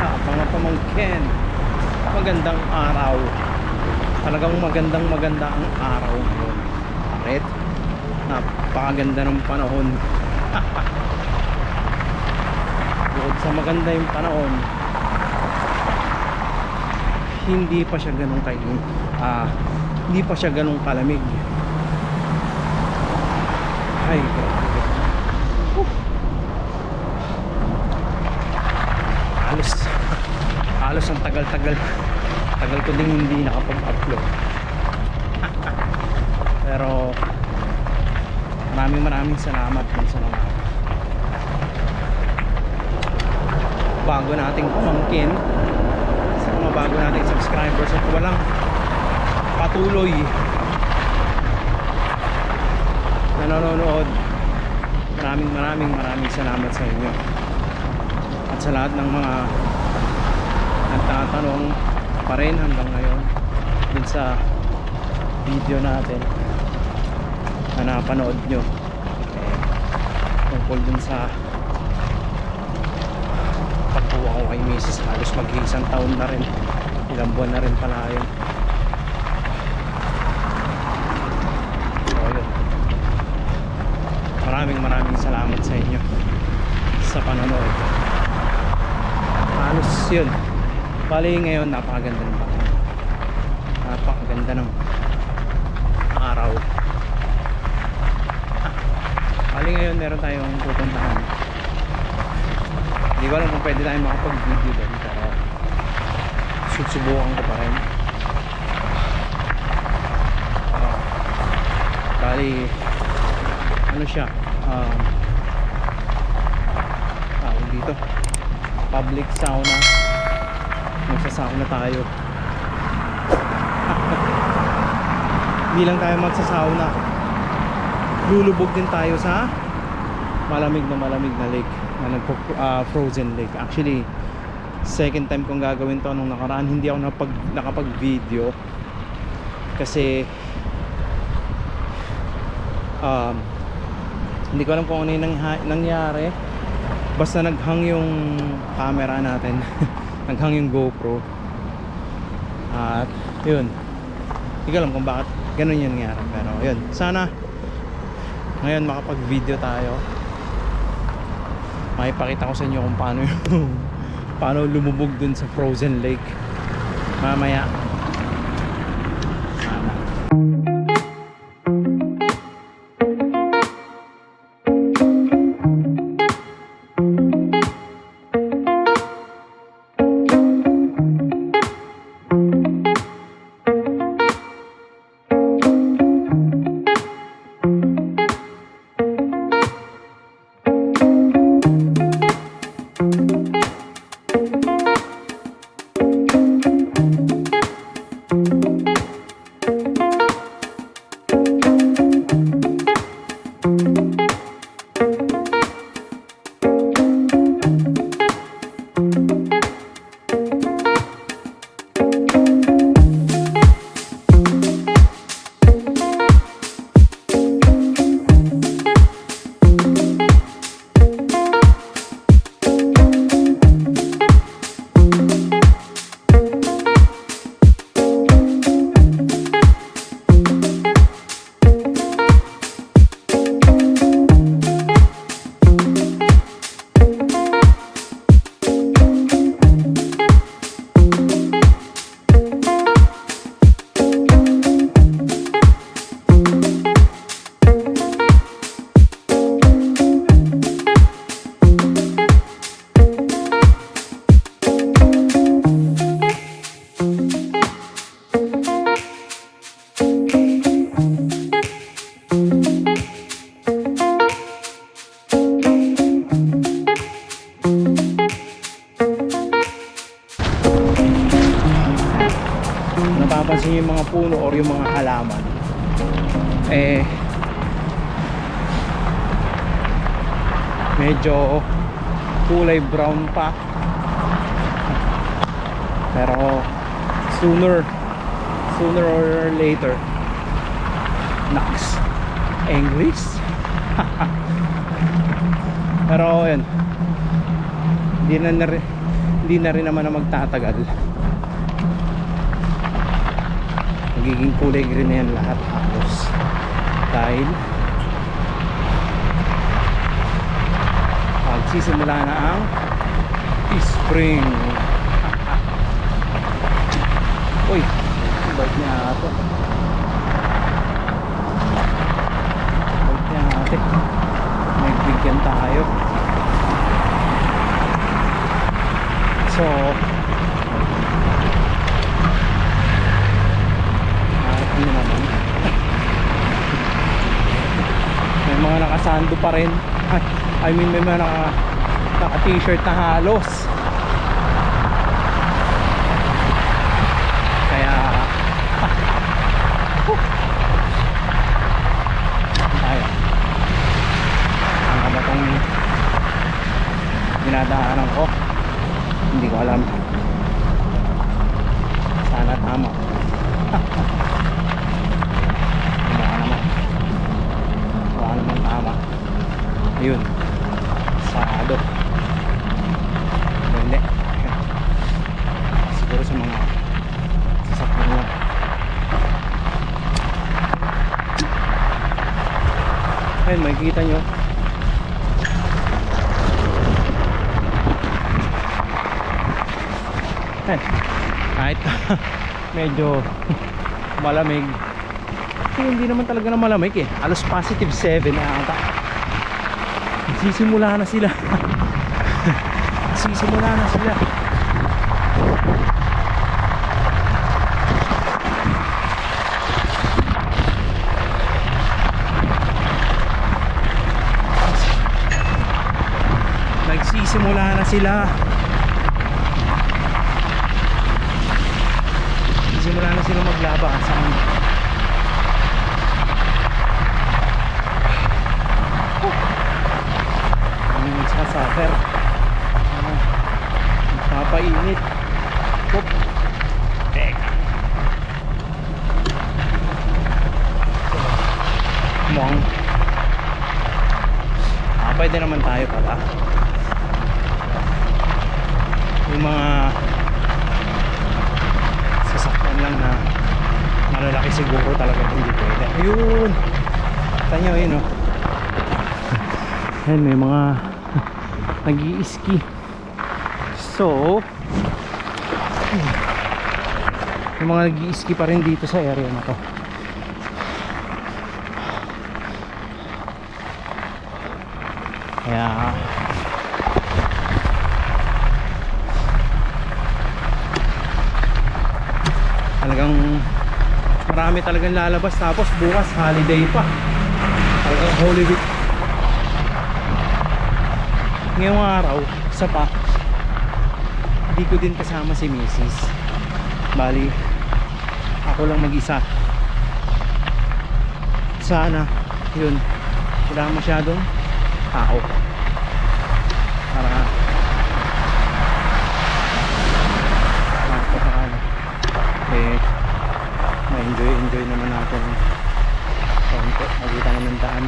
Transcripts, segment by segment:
sa mga pamangkin. Magandang araw. Talagang magandang maganda ang araw ngayon bakit? napakaganda ng panahon. Bukod sa maganda yung panahon hindi pa siya ganun kay ah hindi pa siya ganun kalamig. Ay grabe. Whew. Halos ang tagal-tagal tagal ko din hindi nakapag-upload. Pero maraming maraming salamat dun sa mga bago nating pamangkin sa mga bago nating subscribers at walang patuloy na nanonood. Maraming maraming maraming salamat sa inyo at sa lahat ng mga nagtatanong pa rin hanggang ngayon dun sa video natin na napanood nyo. Eh, tungkol dun sa pagkuha ko kay Mrs. halos mag-isang taon na rin. Ilang buwan na rin pala yun. So yun. Maraming maraming salamat sa inyo sa panonood. Halos yun bali ngayon napakaganda ng panahon napakaganda ng araw. Bali ngayon meron tayong pupuntahan. Hindi ko alam kung pwede tayong makapag video doon pero susubukan ko pa rin. Bali ano siya? Um, tawag dito. Public sauna magsasauna tayo. Hindi lang tayo magsasauna lulubog din tayo sa malamig na malamig na lake na nagpo ah, frozen lake. Actually second time kong gagawin to nung nakaraan. Hindi ako napag, nakapag video kasi um, hindi ko alam kung ano yung nangyari. Basta naghang yung camera natin naghang yung GoPro. At yun. Hindi ko alam kung bakit ganun yung nangyari pero yun. Sana ngayon makapag video tayo. Makipakita ko sa inyo kung paano yung paano lumubog dun sa frozen lake. Mamaya kulay brown pa. Pero sooner sooner or later Naks. English pero yun hindi na, nare- hindi hindi na rin naman na magtatagal. Magiging kulay green na yan lahat halos dahil magsisimula na ang spring uy bike niya ate. Bike niya ate. Nagbigyan tayo. So harap nyo naman? May mga nakasando pa rin. ay, I mean may mga naka, naka t-shirt na halos. Kaya tayo ano ba tong dinadaanan ko. Hindi ko alam. Sana tama. Baka naman. Baka naman tama. Yun hindi siguro sa mga sasakyan lang ayun makikita nyo eh, kahit medyo malamig. Kasi hindi naman talaga na malamig eh. Alos positive 7 na ata. Sisimula na sila sisimula na sila. Nagsisimula na sila. Simula na sila maglaba sa amin ano yung magsasuffer ano papainit Hop. Teka. Mukhang ah, pwede naman tayo pala yung mga sasakyan lang na malalaki siguro talaga hindi pwede ayun. Tanyo yun oh. Ayun may mga nag ski so may mga nag ski pa rin dito sa area na to kaya talagang marami talagang lalabas. Tapos bukas holiday pa. Talagang Holy Week. Ngayong araw isa pa. Hindi ko din kasama si Mrs. bali ako lang mag isa sana yun wala masyadong tao. Para eh ma-enjoy enjoy naman natin konti makita mo ng daan.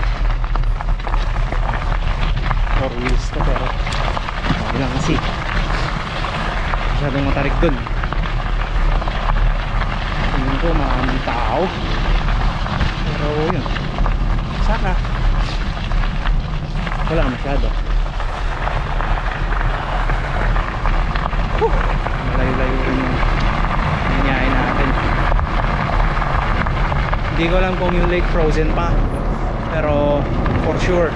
Four wheels to pero okay lang kasi. Masyadong matarik dun. Tingin ko maraming tao. Pero yun sana wala masyado Whew, malayo-layo rin yung nanyayin natin hindi ko alam kung yung lake frozen pa pero for sure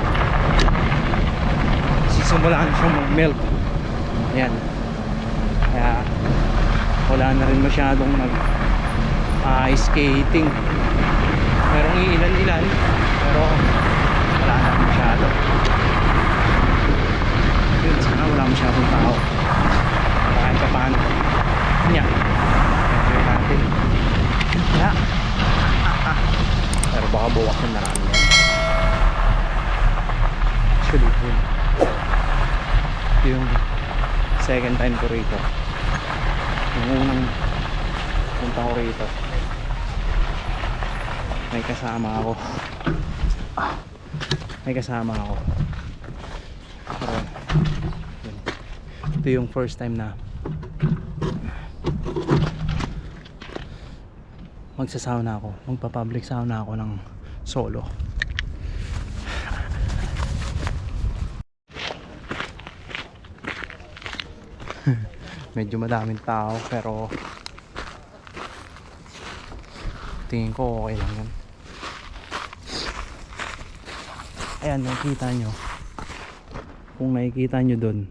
sisimula na siyang mag-melt. Yan kaya wala na rin masyadong nag ice skating. Merong ilan-ilan pero wala na masyado. Yun sana wala masyadong tao. Kahit pa paano. Yan enjoy natin. Kaya pero baka bukas na marami yan. Actually yun. Yung second time ko rito. Yung unang punta ko rito. May kasama ako. May kasama ako. Pero ito yung first time na magsasauna ako. Magpa-public sauna ako ng solo. Medyo madaming tao pero tingin ko okay lang yan ayan nakikita nyo. Kung nakikita nyo dun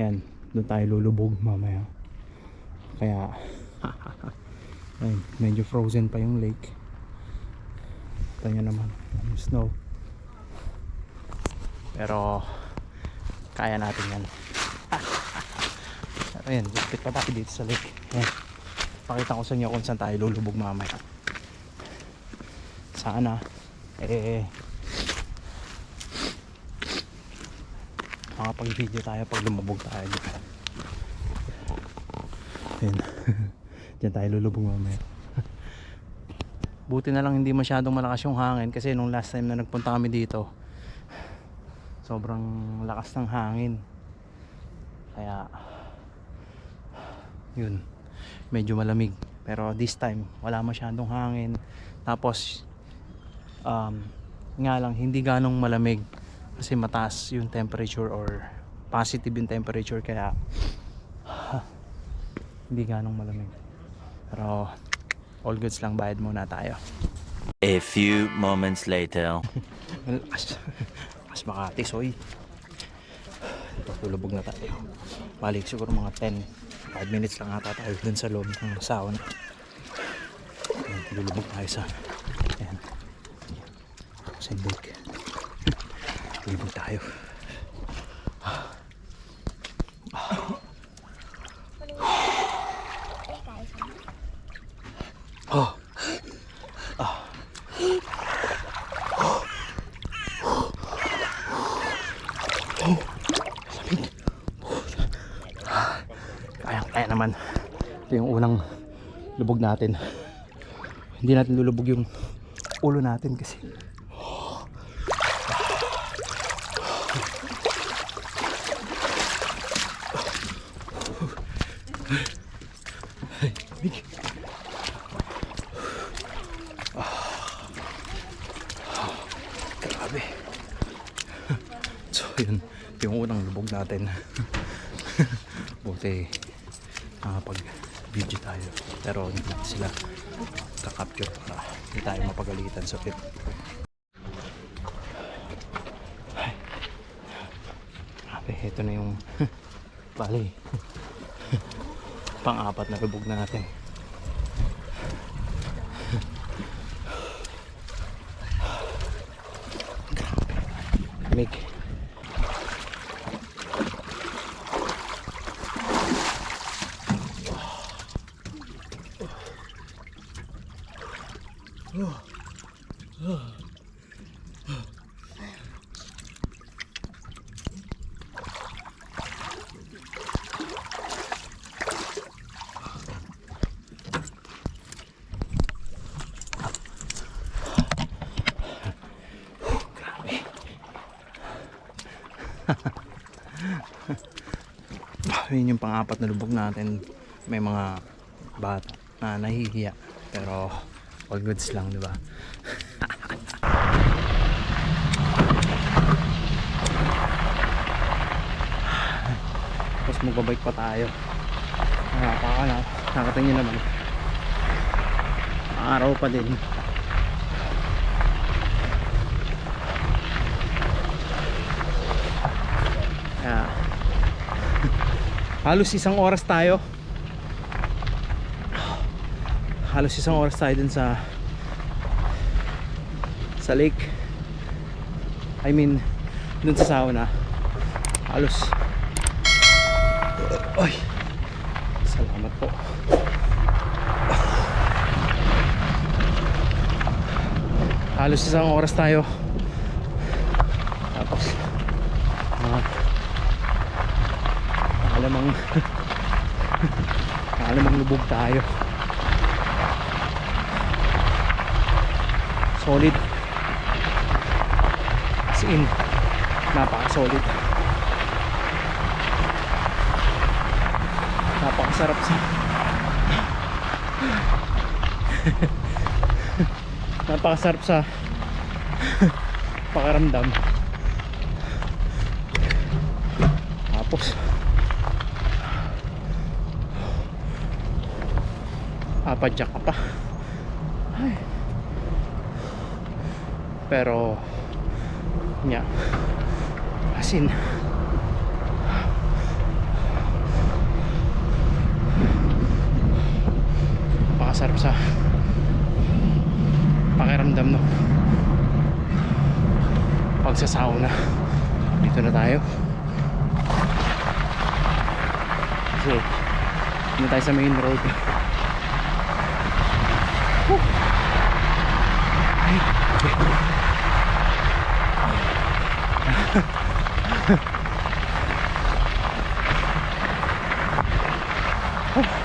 ayan doon tayo lulubog mamaya. Kaya ayun, medyo frozen pa yung lake ito naman yung snow pero kaya natin yan Ayan, lapit pa tayo dito sa lake. Ayan. Pakita ko sa inyo kung saan tayo lulubog mamaya. Sana, eh, makapag-video tayo pag lumubog tayo dito. Ayan. Diyan tayo lulubog mamaya. Buti na lang hindi masyadong malakas yung hangin kasi nung last time na nagpunta kami dito, sobrang lakas ng hangin. Kaya, yun medyo malamig pero this time wala masyadong hangin tapos um, nga lang hindi ganong malamig kasi mataas yung temperature or positive yung temperature kaya hindi ganong malamig pero all goods lang bayad muna tayo A few moments later. Malakas. Mas Makati, soy. Ito, tulubog na tayo. Balik siguro mga 10 5 minutes lang ata tayo dun sa loob ng sauna. Lulubog tayo sa ayan. Sa lake. Lulubog tayo. Oh. kaya kaya naman ito yung unang lubog natin. Hindi natin lulubog yung ulo natin kasi. Grabe. So yun yung unang lubog natin. Buti nakapag video tayo. Pero hindi sila kakapture para hindi tayo mapagalitan so it ay. Grabe ito na yung bali. Pang-apat na lubog natin. Grabe Mig yun yung pang-apat na lubog natin. May mga bata na nahihiya. Pero all goods lang di ba? Tapos magbabike pa tayo. Nakakakala nakatingin naman. Araw pa din kaya halos isang oras tayo. Halos isang oras tayo dun sa sa lake. I mean dun sa sauna. Halos. Ay salamat po. Halos isang oras tayo tapos mga alamang alamang lubog tayo. Solid. As in napaka solid napakasarap sa napakasarap sa pakaramdam. Tapos apadyak ka pa. Ay. pero nya asin napakasarap sa pakiramdam no? Pagsasauna. Dito na tayo. Kasi dito tayo sa main road Okay.